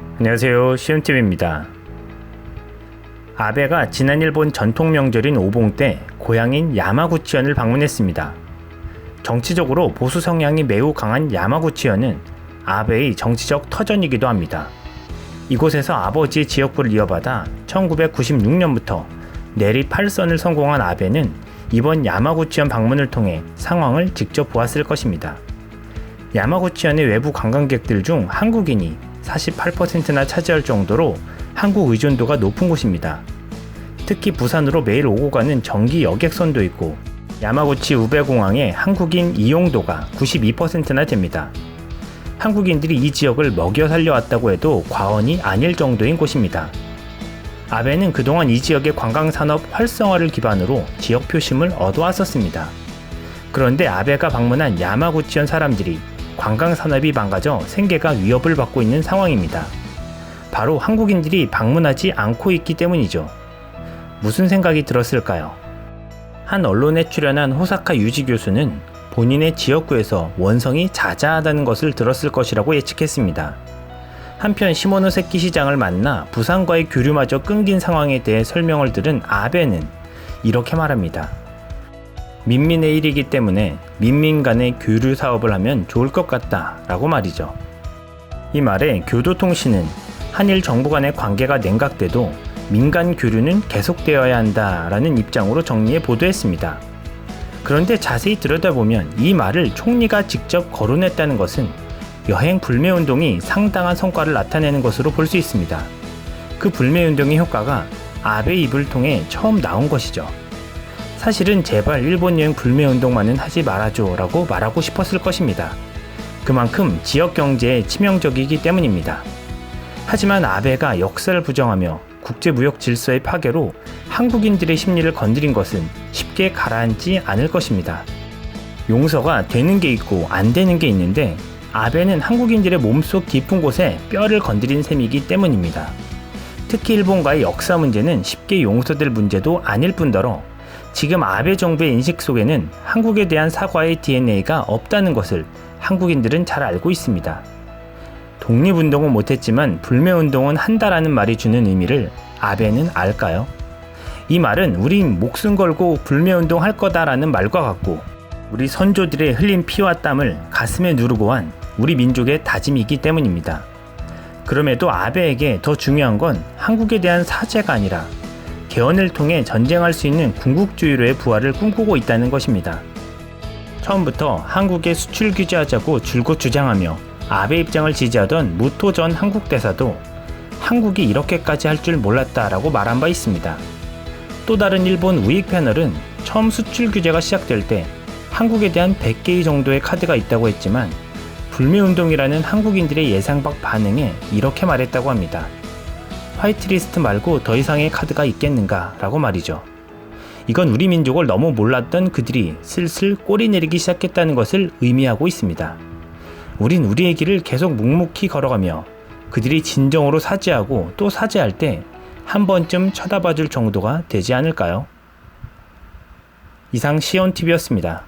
안녕하세요. 시온TV입니다. 아베가 지난 일본 전통 명절인 오봉 때 고향인 야마구치현을 방문했습니다. 정치적으로 보수 성향이 매우 강한 야마구치현은 아베의 정치적 터전이기도 합니다. 이곳에서 아버지의 지역부를 이어받아 1996년부터 내리 8선을 성공한 아베는 이번 야마구치현 방문을 통해 상황을 직접 보았을 것입니다. 야마구치현의 외부 관광객들 중 한국인이 48%나 차지할 정도로 한국 의존도가 높은 곳입니다. 특히 부산으로 매일 오고 가는 전기 여객선도 있고 야마구치 우베공항의 한국인 이용도가 92%나 됩니다. 한국인들이 이 지역을 먹여 살려왔다고 해도 과언이 아닐 정도인 곳입니다. 아베는 그동안 이 지역의 관광산업 활성화를 기반으로 지역 표심을 얻어왔었습니다. 그런데 아베가 방문한 야마구치현 사람들이 관광산업이 망가져 생계가 위협을 받고 있는 상황입니다. 바로 한국인들이 방문하지 않고 있기 때문이죠. 무슨 생각이 들었을까요? 한 언론에 출연한 호사카 유지 교수는 본인의 지역구에서 원성이 자자하다는 것을 들었을 것이라고 예측했습니다. 한편 시모노세키 시장을 만나 부산과의 교류마저 끊긴 상황에 대해 설명을 들은 아베는 이렇게 말합니다. 민민의 일이기 때문에 민민 간의 교류 사업을 하면 좋을 것 같다 라고 말이죠. 이 말에 교도통신은 한일 정부 간의 관계가 냉각돼도 민간 교류는 계속되어야 한다라는 입장으로 정리해 보도했습니다. 그런데 자세히 들여다보면 이 말을 총리가 직접 거론했다는 것은 여행 불매운동이 상당한 성과를 나타내는 것으로 볼 수 있습니다. 그 불매운동의 효과가 아베 입을 통해 처음 나온 것이죠. 사실은 제발 일본 여행 불매운동만은 하지 말아줘 라고 말하고 싶었을 것입니다. 그만큼 지역 경제에 치명적이기 때문입니다. 하지만 아베가 역사를 부정하며 국제무역 질서의 파괴로 한국인들의 심리를 건드린 것은 쉽게 가라앉지 않을 것입니다. 용서가 되는 게 있고 안 되는 게 있는데 아베는 한국인들의 몸속 깊은 곳에 뼈를 건드린 셈이기 때문입니다. 특히 일본과의 역사 문제는 쉽게 용서될 문제도 아닐 뿐더러 지금 아베 정부의 인식 속에는 한국에 대한 사과의 DNA가 없다는 것을 한국인들은 잘 알고 있습니다. 독립운동은 못했지만 불매운동은 한다라는 말이 주는 의미를 아베는 알까요? 이 말은 우린 목숨 걸고 불매운동 할 거다라는 말과 같고 우리 선조들의 흘린 피와 땀을 가슴에 누르고 한 우리 민족의 다짐이기 때문입니다. 그럼에도 아베에게 더 중요한 건 한국에 대한 사죄가 아니라 개헌을 통해 전쟁할 수 있는 군국주의로의 부활을 꿈꾸고 있다는 것입니다. 처음부터 한국에 수출 규제하자고 줄곧 주장하며 아베 입장을 지지하던 무토 전 한국 대사도 한국이 이렇게까지 할 줄 몰랐다라고 말한 바 있습니다. 또 다른 일본 우익 패널은 처음 수출 규제가 시작될 때 한국에 대한 100개의 정도의 카드가 있다고 했지만 불매운동이라는 한국인들의 예상 밖 반응에 이렇게 말했다고 합니다. 화이트리스트 말고 더 이상의 카드가 있겠는가 라고 말이죠. 이건 우리 민족을 너무 몰랐던 그들이 슬슬 꼬리 내리기 시작했다는 것을 의미하고 있습니다. 우린 우리의 길을 계속 묵묵히 걸어가며 그들이 진정으로 사죄하고 또 사죄할 때 한 번쯤 쳐다봐 줄 정도가 되지 않을까요? 이상 시온TV였습니다.